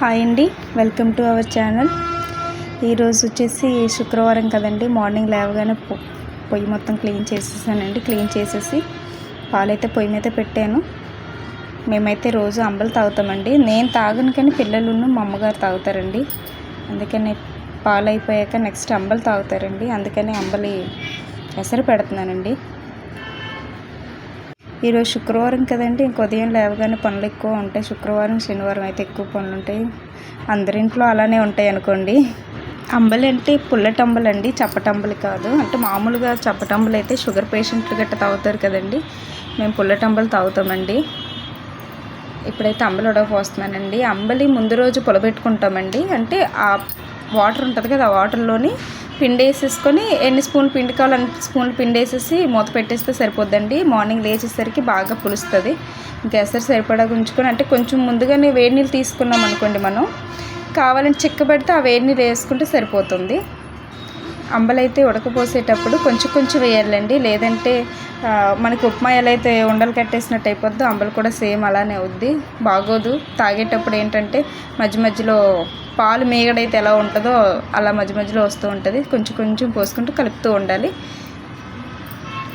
Hi అండి. Welcome to our channel. ఈరోజు వచ్చేసి శుక్రవారం కదండి. మార్నింగ్ లేవగానే పొ- పొయ్యి మొత్తం క్లీన్ చేసేసానండి. క్లీన్ చేసేసి పాలైతే పొయ్యి మీద పెట్టాను. మేమైతే రోజు అంబలు తాగుతామండి. నేను తాగను కానీ పిల్లలు మా అమ్మగారు తాగుతారండి. అందుకని పాలు అయిపోయాక నెక్స్ట్ అంబలు తాగుతారండి. అందుకని అంబలి ఎసరు పెడుతున్నానండి. ఈరోజు శుక్రవారం కదండి ఇంక ఉదయం లేవగానే పనులు ఎక్కువ ఉంటాయి. శుక్రవారం శనివారం అయితే ఎక్కువ పనులు ఉంటాయి. అందరింట్లో అలానే ఉంటాయి అనుకోండి. అంబలి అంటే పుల్లటంబలు అండి చప్పటంబలి కాదు. అంటే మామూలుగా చప్పటంబలు అయితే షుగర్ పేషెంట్లు గట్ట తాగుతారు కదండి. మేము పుల్లటంబలు తాగుతామండి. ఇప్పుడైతే అంబలి ఉడకపోస్తున్నానండి అంబలి ముందు రోజు పొలబెట్టుకుంటామండి. అంటే ఆ వాటర్ ఉంటుంది కదా ఆ వాటర్లోని పిండి వేసేసుకొని ఎన్ని స్పూన్లు పిండి కావాలి అన్ని స్పూన్లు పిండి వేసేసి మూత పెట్టేస్తే సరిపోద్దండి. మార్నింగ్ లేచేసరికి బాగా పులుస్తుంది. ఇంకా ఎసరు సరిపడా ఉంచుకొని అంటే కొంచెం ముందుగానే వేడి నీళ్ళు తీసుకున్నాం అనుకోండి మనం. కావాలని చిక్కబెడితే ఆ వేడి నీళ్ళు వేసుకుంటే సరిపోతుంది. అంబలైతే ఉడకపోసేటప్పుడు కొంచెం కొంచెం వేయాలండి. లేదంటే మనకి ఉప్మా ఎలా అయితే ఉండలు కట్టేసినట్టు అయిపోద్దో అంబలు కూడా సేమ్ అలానే అవుద్ది. బాగోదు. తాగేటప్పుడు ఏంటంటే మధ్య మధ్యలో పాలు మేగడైతే ఎలా ఉంటుందో అలా మధ్య మధ్యలో వస్తూ ఉంటుంది. కొంచెం కొంచెం పోసుకుంటూ కలుపుతూ ఉండాలి.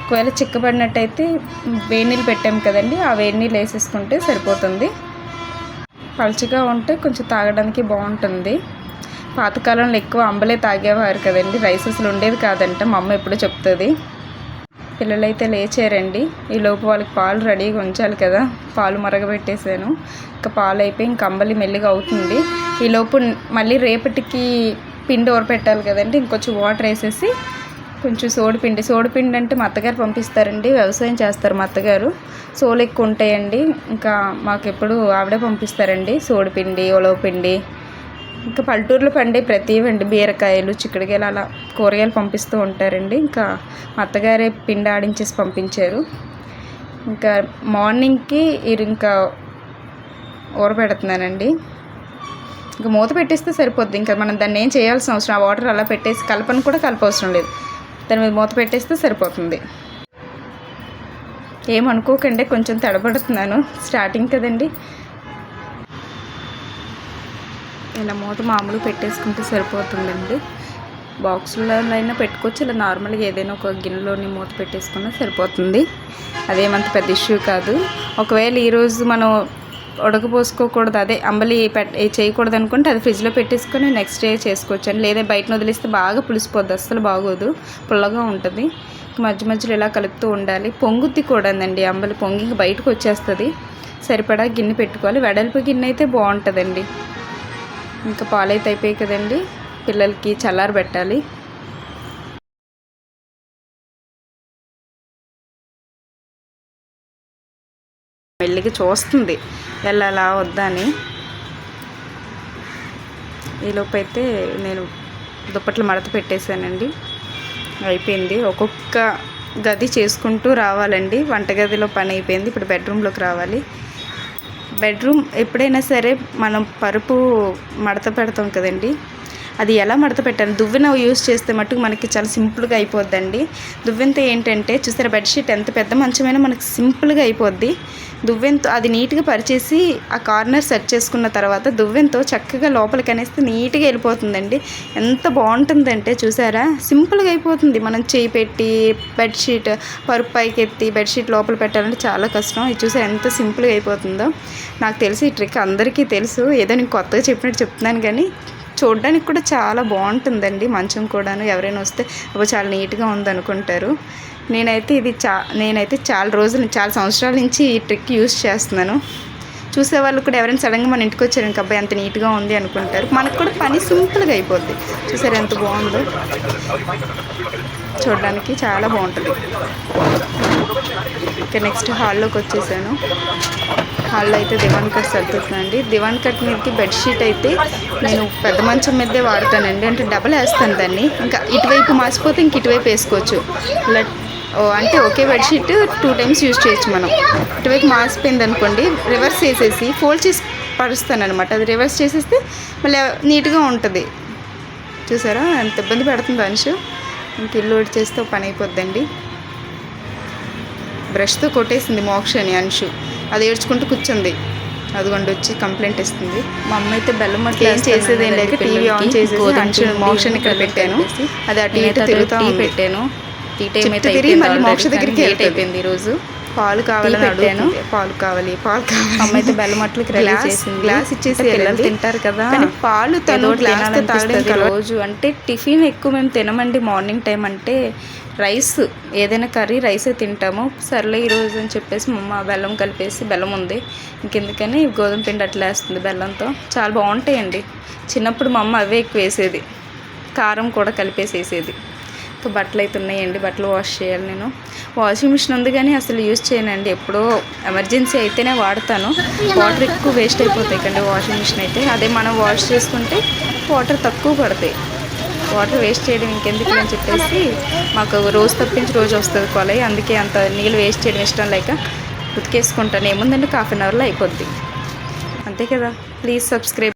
ఒకవేళ చిక్కబడినట్టయితే వేడి నీళ్ళు పెట్టాం కదండి ఆ వేడి నీళ్ళు వేసేసుకుంటే సరిపోతుంది. పలుచగా ఉంటే కొంచెం తాగడానికి బాగుంటుంది. పాతకాలంలో ఎక్కువ అంబలే తాగేవారు కదండి. రైస్ అసలు ఉండేది కాదంట. మా అమ్మ ఎప్పుడు చెప్తుంది. పిల్లలైతే లేచారండి. ఈ లోపు వాళ్ళకి పాలు రెడీగా ఉంచాలి కదా. పాలు మరగబెట్టేశాను. ఇంకా పాలు అయిపోయి ఇంక అంబలి మెల్లిగా అవుతుంది. ఈ లోపు మళ్ళీ రేపటికి పిండి పెట్టాలి కదండి. ఇంకొంచెం వాటర్ వేసేసి కొంచెం సోడిపిండి సోడిపిండి అంటే మా అత్తగారు పంపిస్తారండి. వ్యవసాయం చేస్తారు మా అత్తగారు. సోలు ఎక్కువ ఉంటాయండి. ఇంకా మాకు ఎప్పుడు ఆవిడే పంపిస్తారండి. సోడిపిండి ఉలవపిండి ఇంకా పల్లెటూరులో పండే ప్రతివండి బీరకాయలు చిక్కుడుకాయలు అలా కూరగాయలు పంపిస్తూ ఉంటారండి. ఇంకా మా అత్తగారే పిండి ఆడించేసి పంపించారు. ఇంకా మార్నింగ్కి ఇది ఇంకా ఊరబెడుతున్నానండి ఇంకా మూత పెట్టేస్తే సరిపోద్ది. ఇంకా మనం దాన్ని ఏం చేయాల్సిన అవసరం? ఆ వాటర్ అలా పెట్టేసి కలపను కూడా కలపవసరం లేదు. దాని మీద మూత పెట్టేస్తే సరిపోతుంది. ఏమనుకోకండి కొంచెం తడబడుతున్నాను. స్టార్టింగ్ కదండి. ఇలా మూత మామూలు పెట్టేసుకుంటే సరిపోతుందండి. బాక్సుల్లో అయినా పెట్టుకోవచ్చు ఇలా నార్మల్గా ఏదైనా ఒక గిన్నెలోని మూత పెట్టేసుకున్నా సరిపోతుంది. అదేమంత పెద్ద ఇష్యూ కాదు. ఒకవేళ ఈరోజు మనం ఉడకపోసుకోకూడదు అదే అంబలి పెట్ చేయకూడదు అనుకుంటే అది ఫ్రిడ్జ్లో పెట్టేసుకొని నెక్స్ట్ డే చేసుకోవచ్చు అండి లేదా బయటను వదిలేస్తే బాగా పులిసిపోద్ది అస్సలు బాగోదు పుల్లగా ఉంటుంది. మధ్య మధ్యలో ఇలా కలుపుతూ ఉండాలి. పొంగుద్ది కూడానండి అంబలి పొంగి ఇంక బయటకు వచ్చేస్తుంది. సరిపడా గిన్నె పెట్టుకోవాలి. వెడల్పు గిన్నె అయితే బాగుంటుందండి. ఇంకా పాలైతే అయిపోయాయి కదండి. పిల్లలకి చల్లారి పెట్టాలి. మెల్లిగా చూస్తుంది. వెళ్ళాలా వద్దా అని. ఈలోపు అయితే నేను దుప్పట్లు మడత పెట్టేశానండి. అయిపోయింది. ఒక్కొక్క గది చేసుకుంటూ రావాలండి. వంటగదిలో పని అయిపోయింది. ఇప్పుడు బెడ్రూమ్లోకి రావాలి. బెడ్రూమ్ ఎప్పుడైనా సరే మనం పరుపు మడత పెడతాం కదండి. అది ఎలా మడత పెట్టాలి? దువ్వెన యూస్ చేస్తే మటుకు మనకి చాలా సింపుల్గా అయిపోద్దండి. దువ్వెంత ఏంటంటే చూసారా బెడ్షీట్ ఎంత పెద్ద మంచమైనా మనకి సింపుల్గా అయిపోద్ది. దువ్వెంతో అది నీట్గా పరిచేసి ఆ కార్నర్ సెట్ చేసుకున్న తర్వాత దువ్వెంతో చక్కగా లోపలికి అనేస్తే నీట్గా వెళ్ళిపోతుందండి. ఎంత బాగుంటుందంటే చూసారా? సింపుల్గా అయిపోతుంది. మనం చేయి పెట్టి బెడ్షీట్ పరుపు పైకి ఎత్తి బెడ్షీట్ లోపల పెట్టాలంటే చాలా కష్టం. ఇది చూసారా ఎంత సింపుల్గా అయిపోతుందో. నాకు తెలిసి ఈ ట్రిక్ అందరికీ తెలుసు. ఏదో నేను కొత్తగా చెప్పినట్టు చెప్తున్నాను కానీ చూడడానికి కూడా చాలా బాగుంటుందండి మంచం కూడాను. ఎవరైనా వస్తే అబ్బో చాలా నీట్గా ఉందనుకుంటారు. నేనైతే ఇది చా నేనైతే చాలా రోజులు చాలా సంవత్సరాల నుంచి ఈ ట్రిక్ యూస్ చేస్తున్నాను. చూసే వాళ్ళు కూడా ఎవరైనా సడన్గా మన ఇంటికి వచ్చారు ఇంకా అబ్బాయి ఎంత నీట్గా ఉంది అనుకుంటారు. మనకు కూడా పని సింపుల్గా అయిపోద్ది. చూసారు ఎంత బాగుందో? చూడడానికి చాలా బాగుంటుంది. ఇక నెక్స్ట్ హాల్లోకి వచ్చేసాను. హాల్లో అయితే దివాన్ కట్ సర్దుతున్నానండి దివాన్ కట్ మీదకి బెడ్షీట్ అయితే నేను పెద్ద మంచం మీదే వాడతానండి. అంటే డబల్ వేస్తాను దాన్ని. ఇంకా ఇటువైపు మాసిపోతే ఇంక ఇటువైపు వేసుకోవచ్చు. ఇలా అంటే ఒకే బెడ్షీట్ టూ టైమ్స్ యూజ్ చేయొచ్చు మనం. ఇటువైపు మాసిపోయింది అనుకోండి రివర్స్ చేసేసి ఫోల్డ్ చేసి పరుస్తాను అనమాట అది రివర్స్ చేసేస్తే మళ్ళీ నీట్గా ఉంటుంది. చూసారా? ఎంత ఇబ్బంది పెడుతుంది అంశు ఇంక ఇల్లు చేస్తే పని అయిపోద్దండి. బ్రష్తో కొట్టేసింది మోక్షని అంశు అది ఏడ్చుకుంటూ కూర్చుంది. అదిగోండి వచ్చి కంప్లైంట్ ఇస్తుంది. మా అమ్మ అయితే బెల్లం ఏం చేసేది ఏం లేక టీవీ ఆన్ చేసేసి పిండి మోషన్ ఇక్కడ పెట్టాను. అది అటు ఇటు తిరుగుతా. పెట్టాను. టీ టైం అయితే మళ్ళీ మోక్ష దగ్గరికి వెళ్తుంది. అయిపోయింది ఈరోజు. పాలు కావాలని పెట్టాను. అడుగుతుంది. పాలు కావాలి పాలు కావాలి. అమ్మ అయితే బెల్లం రెడీ గ్లాస్- చేసింది. గ్లాస్ ఇచ్చేసి పిల్లలు. తింటారు కదా. పాలు తను గ్లాస్ రోజు. అంటే టిఫిన్ ఎక్కువ మేము తినమండి మార్నింగ్ టైం అంటే రైస్. ఏదైనా కర్రీ రైసే తింటాము. సర్లే ఈరోజు అని చెప్పేసి మా అమ్మ బెల్లం కలిపేసి బెల్లం ఉంది. ఇంకెందుకని గోధుమ పిండి అట్లా వేస్తుంది బెల్లంతో. చాలా బాగుంటాయండి. చిన్నప్పుడు మా అమ్మ అవే ఎక్కువ వేసేది. కారం కూడా కలిపేసి వేసేది. సో బట్టలు అయితే ఉన్నాయండి. బట్టలు వాష్ చేయాలి నేను. వాషింగ్ మిషన్ ఉంది కానీ అసలు యూజ్ చేయనండి. ఎప్పుడో ఎమర్జెన్సీ అయితేనే వాడతాను. వాటర్ ఎక్కువ వేస్ట్ అయిపోతాయి కండి వాషింగ్ మిషన్ అయితే. అదే మనం వాష్ చేసుకుంటే వాటర్ తక్కువ పడతాయి. వాటర్ వేస్ట్ చేయడం ఇంకెందుకు అని చెప్పేసి మాకు రోజు తప్పించి రోజు వస్తుంది కొలై అందుకే అంత నీళ్ళు వేస్ట్ చేయడం ఇష్టం లేక ఉతికేసుకుంటాను. ఏముందంటే హాఫ్ అన్ అవర్లో అయిపోద్ది. అంతే కదా? Please subscribe